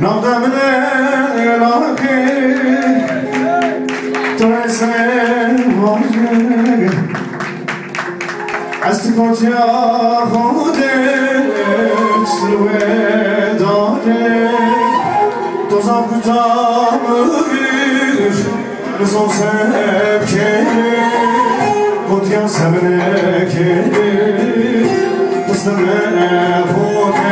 Navda mene lahke Tresmen vajge Asti kotya khode Slüve dare Dozav kutamı bir Rızon sebep kere Kotya sebep kere Mıstıme kode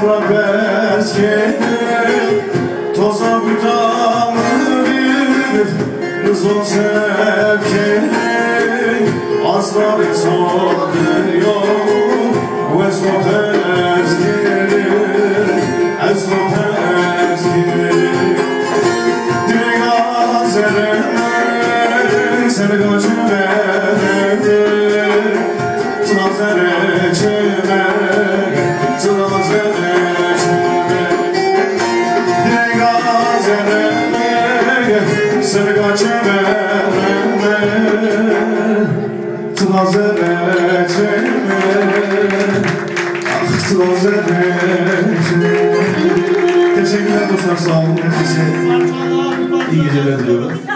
toprak bezgedir Toza butanır Rızon sevkidir Azları sokuyor Vesnot ezgidir Esnot ezgidir Direk azerine Seni kaçı verir Tazere çevir azerime Seni göçüme Tınazere çime Ah tınazere çime Teşekkürler dostlar sağ olun. İyi geceler diliyorum.